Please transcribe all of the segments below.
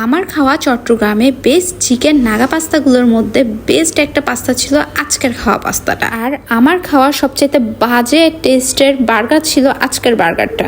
আমার খাওয়া চট্টগ্রামে বেস্ট চিকেন নাগা পাস্তাগুলোর মধ্যে বেস্ট একটা পাস্তা ছিল আজকের খাওয়া পাস্তাটা। আর আমার খাওয়া সবচেয়ে বাজে টেস্টের বার্গার ছিল আজকের বার্গারটা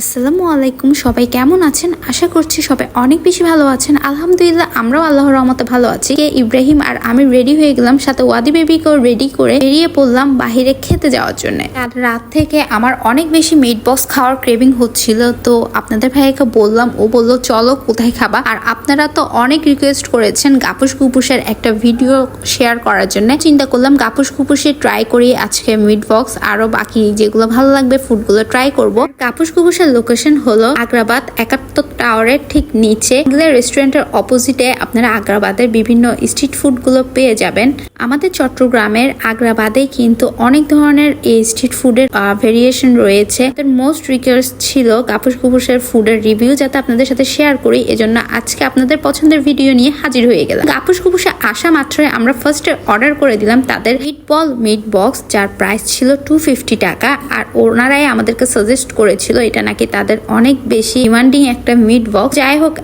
আসসালামু আলাইকুম, সবাই কেমন আছেন? আশা করছি সবাই অনেক বেশি ভালো আছেন। আলহামদুলিল্লাহ, আমরাও আল্লাহর রহমতে ভালো আছি। কে ইব্রাহিম আর আমি রেডি হয়ে গেলাম সাথে ওয়াদি বেবিকেও রেডি করে বেরিয়ে পড়লাম বাহিরে খেতে যাওয়ার জন্য। আর রাত থেকে আমার অনেক বেশি মিট বক্স খাওয়ার ক্রেভিং হচ্ছিল। তো আপনাদের ভাইয়াকে বললাম, ও বলল, চলো, কোথায় খাবা? আর আপনারা তো অনেক রিকোয়েস্ট করেছেন গাপুস গুপুসের একটা ভিডিও শেয়ার করার জন্য। চিন্তা করলাম, গাপুস গুপুসে ট্রাই করি আজকে মিট বক্স আরও বাকি যেগুলো ভালো লাগবে ফুডগুলো ট্রাই করব। গাপুস গুপুসের লোকেশন হলো আগ্রাবাদ একাত্তর টাওয়ারের ঠিক নিচে। রেস্টুরেন্টের অপোজিটে আপনারা আগ্রাবাদের বিভিন্ন স্ট্রিট ফুডগুলো পেয়ে যাবেন। আমাদের চট্টগ্রামের আগ্রাবাদে কিন্তু অনেক ধরনের এই স্ট্রিট ফুডের ভেরিয়েশন রয়েছে। মোস্ট রিকোয়েস্ট ছিল গাপুস গুপুসের ফুডের রিভিউ যাতে আপনাদের সাথে শেয়ার করি। এজন্য আজকে আপনাদের পছন্দের ভিডিও নিয়ে হাজির হয়ে গেলাম। গাপুস গুপুসে আসা মাত্রই আমরা ফার্স্টে অর্ডার করে দিলাম তাদের বল মিট বক্স যার প্রাইস ছিল টু ফিফটি টাকা। আর ওনারাই আমাদেরকে সাজেস্ট করেছিল এটা নাকি তাদের অনেক বেশি ডিমান্ডিং একটা মিট বক্স যাই হোক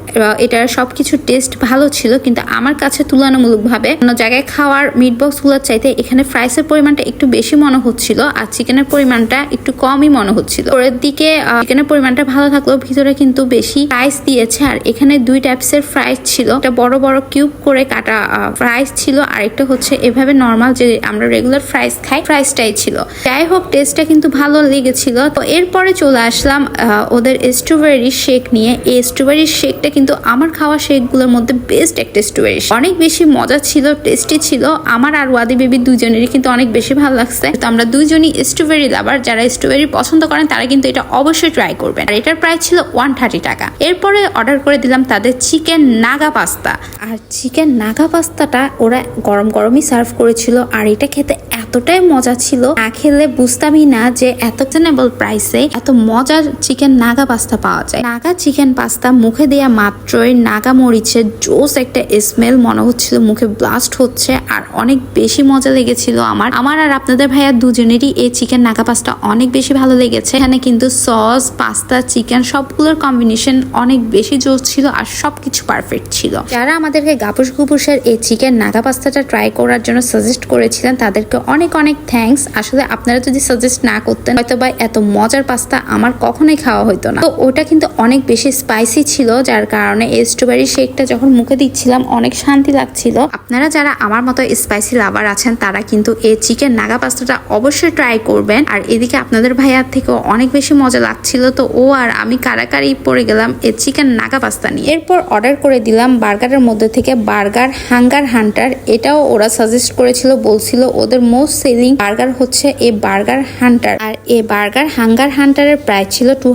এটার সবকিছু টেস্ট ভালো ছিল, কিন্তু আমার কাছে তুলনামূলকভাবে অন্য জায়গায় খাওয়ার মিট বক্সগুলোর চাইতে এখানে ফ্রাইসের পরিমাণটা একটু বেশি মনে হচ্ছিল আর চিকেনের পরিমাণটা একটু কমই মনে হচ্ছিল পরের দিকে চিকেনের পরিমাণটা ভালো থাকলেও ভিতরে কিন্তু বেশি ফ্রাইস দিয়েছে আর এখানে দুই টাইপসের ফ্রাইস ছিল। একটা বড় বড় কিউব করে কাটা ফ্রাইস ছিল আর একটা হচ্ছে এভাবে নর্মাল যে আমরা রেগুলার ফ্রাইস খাই ফ্রাইসটাই ছিল। যাই হোক টেস্টটা কিন্তু ভালো লেগেছিল। তো এরপরে চলে আসলাম ওদের স্ট্রবেরি শেক নিয়ে। এই স্ট্রবেরি শেকটা কিন্তু আমার খাওয়া শেকগুলোর মধ্যে বেস্ট একটা স্ট্রবেরি অনেক বেশি মজা ছিল টেস্টি ছিল। আমার আর ওয়াদি বেবি দুজনেরই কিন্তু অনেক বেশি ভালো লাগছে। তো আমরা দুজনই স্ট্রবেরি লাভার যারা স্ট্রবেরি পছন্দ করেন, তারা কিন্তু এটা অবশ্যই ট্রাই করবেন। আর এটার প্রাইস ছিল ওয়ান থার্টি টাকা। এরপরে অর্ডার করে দিলাম তাদের চিকেন নাগা পাস্তা আর চিকেন নাগা পাস্তাটা ওরা গরম গরমই সার্ভ করেছিল। আর এটা খেতে এতটাই মজা ছিল, না খেলে বুঝতামই না যে এত রিজনেবল প্রাইসে এত মজার চিকেন নাগা পাস্তা পাওয়া যায়। নাগা চিকেন পাস্তা মুখে দেয়া মাত্রই নাগা মরিচের জোস একটা স্মেল মনে হচ্ছিল, মুখে ব্লাস্ট হচ্ছে আর অনেক বেশি মজা লেগেছিল আমার। আমার আর আপনাদের ভাইয়া দুজনেরই এই চিকেন নাগা পাস্তা অনেক বেশি ভালো লেগেছে। এখানে কিন্তু সস পাস্তা চিকেন সবগুলোর কম্বিনেশন অনেক বেশি জোস ছিল আর সবকিছু পারফেক্ট ছিল। যারা আমাদেরকে গাপুস গুপুসের এই চিকেন নাগা পাস্তাটা ট্রাই করার জন্য সাজেস্ট করেছিলেন, তাদেরকে অনেক অনেক থ্যাঙ্কস আসলে আপনারা যদি সাজেস্ট না করতেন, হয়তো বা এত মজার পাস্তা আমার কখনোই খাওয়া হতো না। তো ওটা কিন্তু অনেক বেশি স্পাইসি ছিল, যার কারণে এই স্ট্রবেরি শেকটা যখন মুখে দিচ্ছিলাম, অনেক শান্তি লাগছিল। আপনারা যারা আমার মতো স্পাইসি লাভার আছেন, তারা কিন্তু এই চিকেন নাগা পাস্তাটা অবশ্যই ট্রাই করবেন। আর এদিকে আপনাদের ভাইয়ার থেকেও অনেক বেশি মজা লাগছিল। তো ও আর আমি কারাকারি পড়ে গেলাম এই চিকেন নাগা পাস্তা নিয়ে। এরপর অর্ডার করে দিলাম বার্গারের মধ্যে থেকে বার্গার হাঙ্গার হান্টার এটাও ওরা সাজেস্ট করেছিল, বলছিল ওদের মোস্ট সেলিং বার্গার হচ্ছে এ বার্গার হান্টার। আর এ বার্গার হাঙ্গার হান্টারের প্রাইস ছিল টু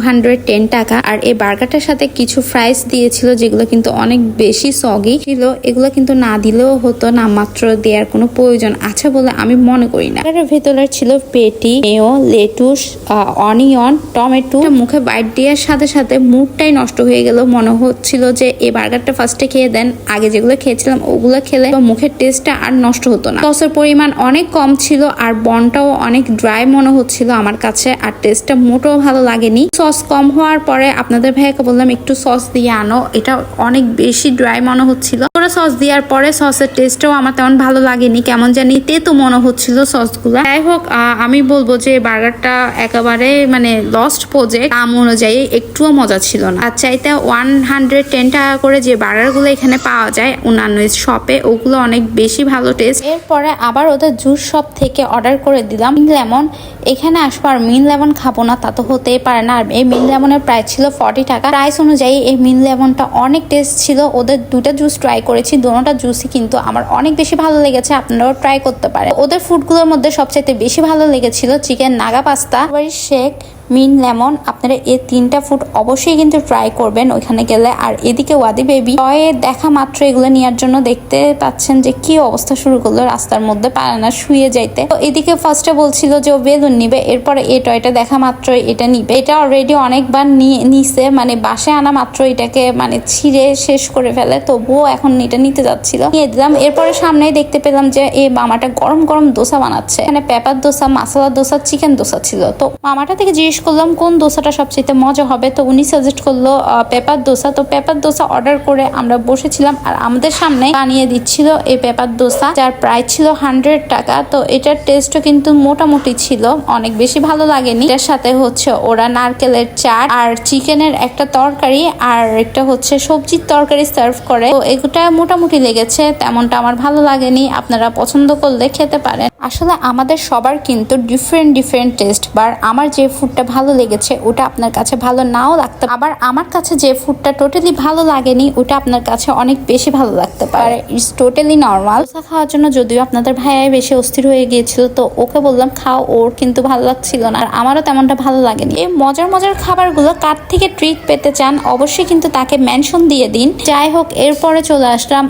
টাকা। আর এই বার্গারটার সাথে কিছু ফ্রাইস দিয়েছিল, যেগুলো কিন্তু অনেক বেশি সগি ছিল। এগুলো কিন্তু না দিলেও হতো না, মাত্র দেওয়ার কোনো প্রয়োজন আছে বলে আমি মনে করি না। বার্গারের ভেতরে ছিল patty mayo lettuce onion, tomato. মুখে বাইট দেওয়ার সাথে সাথে মুডটাই নষ্ট হয়ে গেল। মনে হচ্ছিল যে এই বার্গারটা ফার্স্টে খেয়ে দেন, আগে যেগুলো খেয়েছিলাম ওগুলো খেলে মুখের টেস্টটা আর নষ্ট হতো না। সসের পরিমাণ অনেক কম ছিল আর বনটাও অনেক ড্রাই মনে হচ্ছিল আমার কাছে, আর টেস্টটা মোটেও ভালো লাগেনি। সস কম হওয়ার পরে আপনাদের ভাইয়াকে বললাম, একটু সস দিয়ে আনো। এটা অনেক বেশি ড্রাই মনে হচ্ছিল। সস দেওয়ার পরে সসের টেস্টটাও আমার তেমন ভালো লাগেনি। কেমন জানি তেতো মনে হচ্ছিল সসগুলো। যাই হোক আমি বলব যে বার্গারটা একেবারে মানে লস্ট প্রজেক্ট দাম অনুযায়ী একটুও মজা ছিল না। আর চাইতে ওয়ান হান্ড্রেড টেন টাকা করে যে বার্গারগুলো এখানে পাওয়া যায়, অন্যান্য শপে ওগুলো অনেক বেশি ভালো টেস্ট এরপরে আবার ওদের জুস শপ থেকে অর্ডার করে দিলাম। লেমন, এখানে আসব আর মিন লেমন খাব না, তা তো হতেই পারে না। আর এই মিন লেমনের প্রাইস ছিল ফর্টি টাকা। প্রাইস অনুযায়ী এই মিন লেমনটা অনেক টেস্ট ছিল। ওদের দুটা জুস ট্রাই করেছি, দোনোটা জুসই কিন্তু আমার অনেক বেশি ভালো লেগেছে, আপনারাও ট্রাই করতে পারেন। ওদের ফুডগুলোর মধ্যে সবচাইতে বেশি ভালো লেগেছিল chicken Naga pasta shake mint lemon, আপনারা এই তিনটা ফুড অবশ্যই কিন্তু ট্রাই করবেন ওইখানে গেলে। আর এদিকে ওয়াদি বেবি টয়ে দেখা মাত্র এগুলো নেওয়ার জন্য দেখতে পাচ্ছেন যে কি অবস্থা শুরু করল রাস্তার মধ্যে, পারে না শুয়ে যাইতে। তো এদিকে ফার্স্টে বলছিল যে ও বেলুন নিবে, এরপরে এই টয়টা দেখা মাত্র এটা নিবে। এটা অলরেডি অনেকবার নিছে মানে বাসায় আনা মাত্র এটাকে মানে ছিঁড়ে শেষ করে ফেলে, তবুও এখন এটা নিতে যাচ্ছিল। নিয়ে দিলাম, এরপরে সামনেই দেখতে পেলাম যে এই মামাটা গরম গরম দোসা বানাচ্ছে। এখানে পেপার দোসা মাসালা দোসা চিকেন দোসা ছিল। তো মামাটা থেকে জিজ্ঞেস করলাম, কোন দোসাটা সবচেয়ে মজা হবে? তো উনি সাজেস্ট করল পেপার দোসা। তো পেপার দোসা অর্ডার করে আমরা বসেছিলাম আর আমাদের সামনে বানিয়ে দিচ্ছিল এই পেপার দোসা, যার প্রাইস ছিল হান্ড্রেড টাকা। তো এটার টেস্টও কিন্তু মোটামুটি ছিল, অনেক বেশি ভালো লাগেনি। এটার সাথে হচ্ছে ওরা নারকেলের চাট আর চিকেনের একটা তরকারি আর একটা হচ্ছে সবজির তরকারি সার্ভ করে। তো এগুটা মোটামুটি লেগেছে, তেমনটা আমার ভালো লাগেনি। আপনারা পছন্দ করলে খেতে পারেন। আসলে আমাদের সবার কিন্তু ডিফারেন্ট ডিফারেন্ট টেস্ট বা আমার যে ফুডটা ভালো লেগেছে, ওটা আপনার কাছে ভালো নাও লাগতে আবার আমার কাছে যে ফুডটা টোটালি ভালো লাগেনি, ওটা আপনার কাছে অনেক বেশি ভালো লাগতে পারে। ইটস টোটালি নর্মাল খাওয়ার জন্য যদিও আপনাদের ভাইয়াই বেশি অস্থির হয়ে গিয়েছিল, তো ওকে বললাম, খাও, ওর কিন্তু ভালো লাগছিল না। আর আমারও তেমনটা ভালো লাগেনি। এই মজার মজার খাবারগুলো কার থেকে ট্রিট পেতে চান, অবশ্যই কিন্তু তাকে মেনশন দিয়ে দিন। যাই হোক, এরপরে চলে আসলাম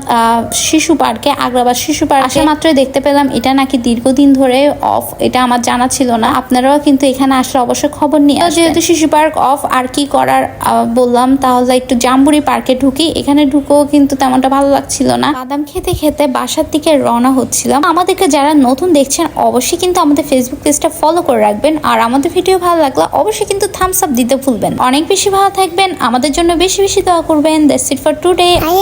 শিশু পার্কে, আগ্রাবাদ শিশু পার্ক। আসা মাত্রই দেখতে পেলাম, এটা নাকি দীর্ঘদিন ধরে অফ এটা আমার জানা ছিল না। আপনারাও কিন্তু এখানে আসলে অবশ্যই খবর নিয়ে আসবেন। যেহেতু শিশু পার্ক অফ আর কি করার বললাম তাহলে একটু জাম্বুরি পার্কে ঢুকি। এখানে ঢুকেও কিন্তু তেমনটা ভালো লাগছিল না। বাদাম খেতে খেতে বাসার দিকে রওনা হচ্ছিলাম। আমাদেরকে যারা নতুন দেখছেন অবশ্যই কিন্তু আমাদের ফেসবুক পেজটা ফলো করে রাখবেন। আর আমাদের ভিডিও ভালো লাগলে অবশ্যই কিন্তু থামস আপ দিতে ভুলবেন অনেক বেশি ভালো থাকবেন। আমাদের জন্য বেশি বেশি দোয়া করবেন। That's it for today I